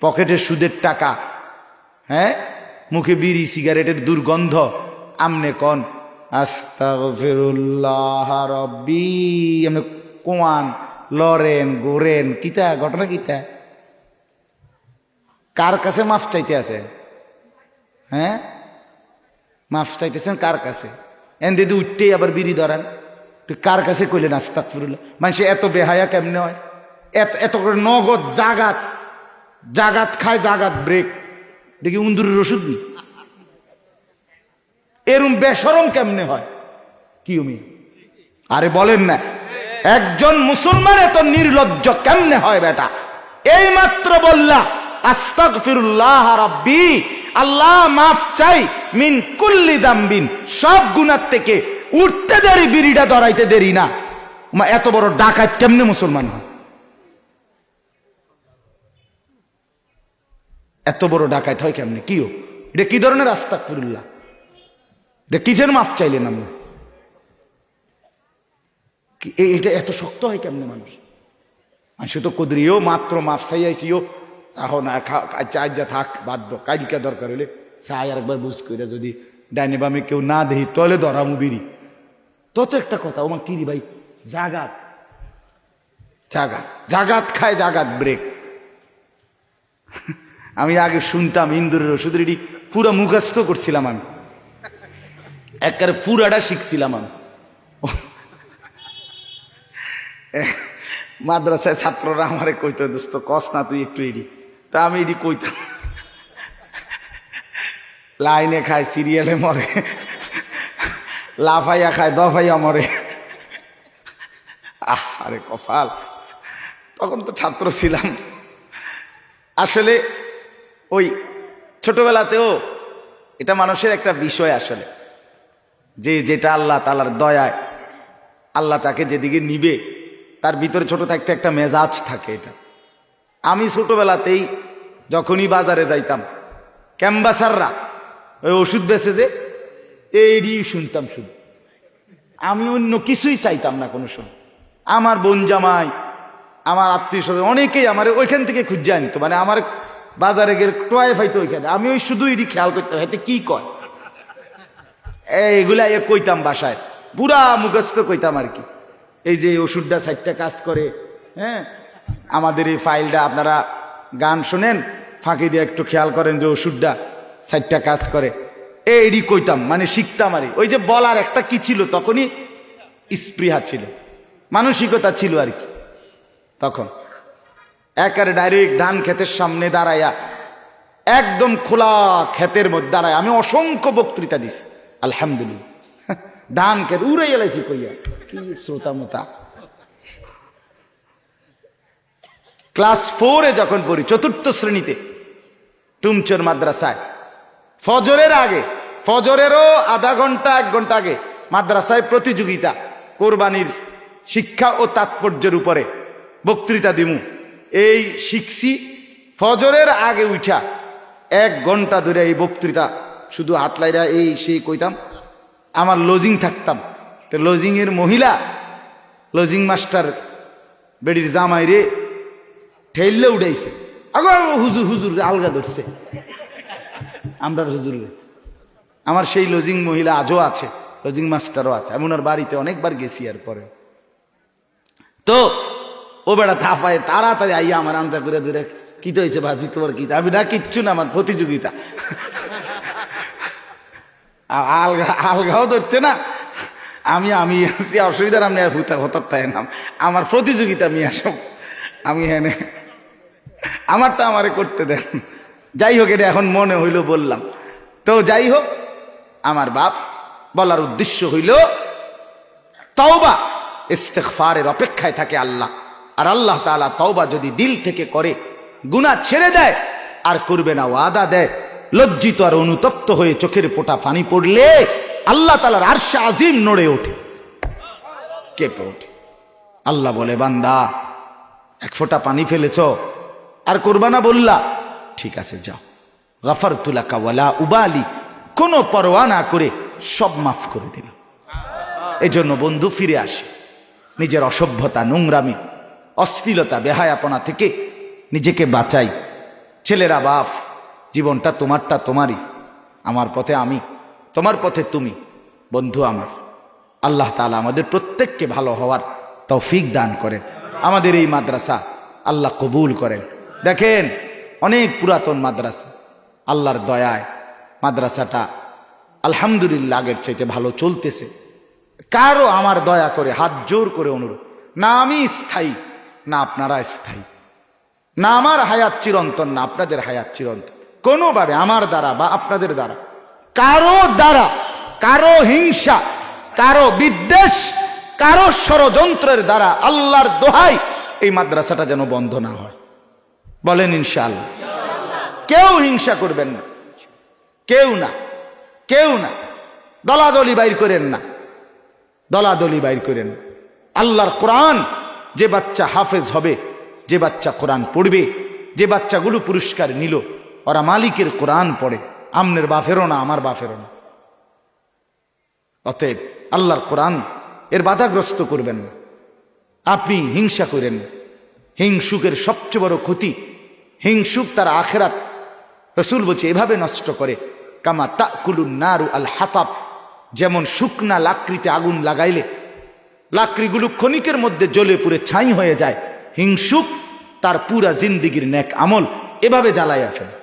পকেটে সুদের টাকা। হ্যাঁ? মুখে বিড়ি, সিগারেটের দুর্গন্ধ। আমনে কন, আস্তাগফিরুল্লাহ রব্বি। আমনে কোয়ান লরেন গোরেন কিতা? ঘটনা কিতা? কার কাছে মাফ চাইতে আছে? হ্যাঁ? মাফ চাইতেছেন কার কাছে? এন দিদি উঠতেই আবার বিড়ি ধরান, তো কার কাছে কইলেন, আস্তাগফিরুল্লাহ? মানুষ এত বেহায়া কেমনে হয়? এত এত করে নগদ জাগাত জাগাত খায়, জাগাত ব্রেক। দেখি উন্দুরের ওষুধ নি। এরম বেসরম কেমনে হয়? কি উমি? আরে বলেন না। একজন মুসলমান এত নির্লজ্জ কেমনে হয় বেটা? এই মাত্র বললা আস্তাক ফিরুল্লাহ রাব্বি, আল্লাহ মাফ চাই, মিন কুল্লি দাম্বিন। সব গুনার থেকে উঠতে দেরি, বিড়িটা ধরাইতে দেরি না। এত বড় ডাকাত কেমনে মুসলমান হয়? এত বড় ডাকাত হয় কেমনে? কিও এটা কি ধরনের রাস্তা ফিরুল্লাহ এটা কিসের মাফ চাইলেন আমরা এটা এত শক্ত হয় কেমনে মানুষ? মানুষ তো কুদরিও মাত্র মাফ চাইয়াইছিও। এখন আচ্ছা আজ যা থাক বাধ্য কালকে দরকার হলে চাই আর একবার বুঝ করে যদি ডাইনে বামে কেউ না দেহি তলে ধরামু বিড়ি তো তো একটা কথা, ওমা কিরি ভাই? জাগাত। জাগাত। জাগাত খায়, জাগাত ব্রেক। আমি আগে শুনতাম ইন্দুরের ওষুধ এটি পুরো মুখস্থ করছিলাম আমি। একবারে পুরাটা শিখছিলাম আমি। মাদ্রাসায় ছাত্ররা আমারে কইতো, দোস্ত, কস না তুই একটু এডি তা আমি এডি কইতাম। লাইনে খায়, সিরিয়ালে মরে। লাফাইয়া খায়, দফাইয়া মরে। আহ, আরে কফাল তখন তো ছাত্র ছিলাম। আসলে ওই ছোটবেলাতেও এটা মানুষের একটা বিষয় আসলে। যে যেটা আল্লাহ তালার দয়ায়, আল্লাহ তাকে যেদিকে নিবে, তার ভিতরে ছোট থাকতে একটা মেজাজ থাকে এটা। আমি ছোটবেলাতেই যখনই বাজারে যাইতাম, ক্যাম্বাসাররা ওই ওষুধ বেছে যে এইডি শুনতাম শুধু। আমি অন্য কিছুই চাইতাম না কোনো সময়। আমার বোন জামাই, আমার আত্মীয় স্বজন, অনেকেই আমার ওইখান থেকে খুঁজে আনতো। মানে আমার বাজারে গেলে টোয়াই ফাইতো ওইখানে। আমি ওই শুধু এটি খেয়াল করতাম হাতে কি কয়? এইগুলা কইতাম বাসায়। পুরা মুখস্থ কইতাম আর কি। এই যে ওষুধটা সাইডটা কাজ করে হ্যাঁ? আমাদের এই ফাইলটা আপনারা গান শোনেন, ফাঁকি দিয়ে একটু খেয়াল করেন যে ওষুধটা সাইডটা কাজ করে। এইডি কইতাম মানে শিখতাম আর ওই যে বলার একটা কি ছিল, তখনই স্পৃহা ছিল। মানসিকতা ছিল আর কি। তখন। একেবারে ডাইরেক্ট ধান ক্ষেতের সামনে দাঁড়াইয়া একদম খোলা ক্ষেতের মধ্যে দাঁড়ায় আমি অসংখ্য বক্তৃতা দিছি। আলহামদুলিল্লাহ। ধান ক্ষেত উড়ে এলাইছি কইয়া। কি শ্রোতা মোতা। ক্লাস ফোরে যখন পড়ি, চতুর্থ শ্রেণীতে, টুমচোর মাদ্রাসায়, ফজরের আগে, ফজরেরও আধা ঘণ্টা, এক ঘণ্টা আগে মাদ্রাসায় প্রতিযোগিতা, কোরবানির শিক্ষা ও তাৎপর্যের উপরে বক্তৃতা দিমু। এই শিখছি ফজরের আগে উঠা এক ঘণ্টা ধরে এই বক্তৃতা। শুধু হাতলাইরা এই সেই কইতাম, আমার লজিং থাকতাম। তো লজিংয়ের মহিলা, লজিং মাস্টার বেডির জামাই রে ঠেললে উঠাইছে আগো, হুজুর হুজুর আলগা ধরছে। আমরা হুজুর আমার সেই লজিং মহিলা আজও আছে, লজিং মাস্টারও আছে। আমি ওনার বাড়িতে অনেকবার গেছি আর পরে তো ও বেড়া থাপায়, তাড়াতাড়ি আইয়া আমার আনজা করে ধরে কি তো হয়েছে ভাজি তোমার কি? আমি না কিচ্ছু না, আমার প্রতিযোগিতা। আলগা আলগাও ধরছে না। আমি আমি আছি অসুবিধার আমি হঠাৎ তাই নাম। আমার প্রতিযোগিতা, আমি আসব। আমি এনে আমারটা আমারে করতে দেন। যাই হোক, এটা এখন মনে হইল বললাম। তো যাই হোক, আমার বাপ বলার উদ্দেশ্য হইল, তওবা, ইস্তেগফারের অপেক্ষায় থাকে আল্লাহ। আর আল্লাহ তাআলা তওবা যদি দিল থেকে করে, গুনাহ ছেড়ে দেয়, আর করবে না, ওয়াদা দেয়, লজ্জিত আর অনুতপ্ত হয়ে চোখের পোটা পানি পড়লে আল্লাহ তালার আরশে আজিম নড়ে ওঠে। কেঁপে ওঠে। আল্লাহ বলে, বান্দা, এক ফোঁটা পানি ফেলেছ, আর করবা না বললা, ঠিক আছে, যাও। গাফার তুলাকা ওয়ালা উবালি, কোনো পরোয়া না করে সব মাফ করে দিলাম। এজন্য বন্ধু ফিরে আসে। নিজের অসভ্যতা, নোংরামি অশ্লীলতা, বেহায়াপনা থেকে নিজেকে বাঁচাই। ছেলেরা, বাপ, জীবনটা তোমারটা তোমারই। আমার পথে আমি, তোমার পথে তুমি, বন্ধু আমার। আল্লাহ তালা আমাদের প্রত্যেককে ভালো হওয়ার তৌফিক দান করেন। আমাদের এই মাদ্রাসা আল্লাহ কবুল করেন। দেখেন, অনেক পুরাতন মাদ্রাসা। আল্লাহর দয়ায় মাদ্রাসাটা আলহামদুলিল্লাহ আগের চাইতে ভালো চলতেছে। কারও আমার দয়া করে, হাত জোর করে অনুরোধ। না, আমি স্থায়ী। না আপনারা স্থায়ী। না আমার হায়াত চিরন্তন, না আপনাদের হায়াত চিরন্তন। কোনোভাবে আমার দ্বারা বা আপনাদের দ্বারা। কারও দ্বারা, কারও হিংসা, কারও বিদ্বেষ, কারও ষড়যন্ত্রের দ্বারা আল্লাহর দোহাই এই মাদ্রাসাটা যেন বন্ধ না হয়। বলেন ইনশাআল্লাহ। কেউ হিংসা করবেন না। কেউ না। কেউ না। দলাদলি বাইর করেন না। দলাদলি বাইর করেন। আল্লাহর কোরআন যে বাচ্চা হাফেজ হবে, যে বাচ্চা কোরআন পড়বে, যে বাচ্চাগুলো পুরস্কার নিল, ওরা মালিকের কোরআন পড়ে। আমনের বাফেরও না, আমার বাফেরও না। অতএব আল্লাহর কোরআন এর বাধাগ্রস্ত করবেন না। আপনি হিংসা করেন। হিংসুকের সবচেয়ে বড় ক্ষতি, হিংসুক তার আখেরাত। রসুল বলছে, এভাবে নষ্ট করে। কামা তাকুলুন নারু আল হাতাব। যেমন শুকনা লাকড়িতে আগুন লাগাইলে লাকড়িগুলো ক্ষণিকের মধ্যে জ্বলে পুড়ে ছাই হয়ে যায়। হিংসুক তার পুরা জিন্দিগির ন্যাক আমল এভাবে জ্বালাইয়া ফেলে।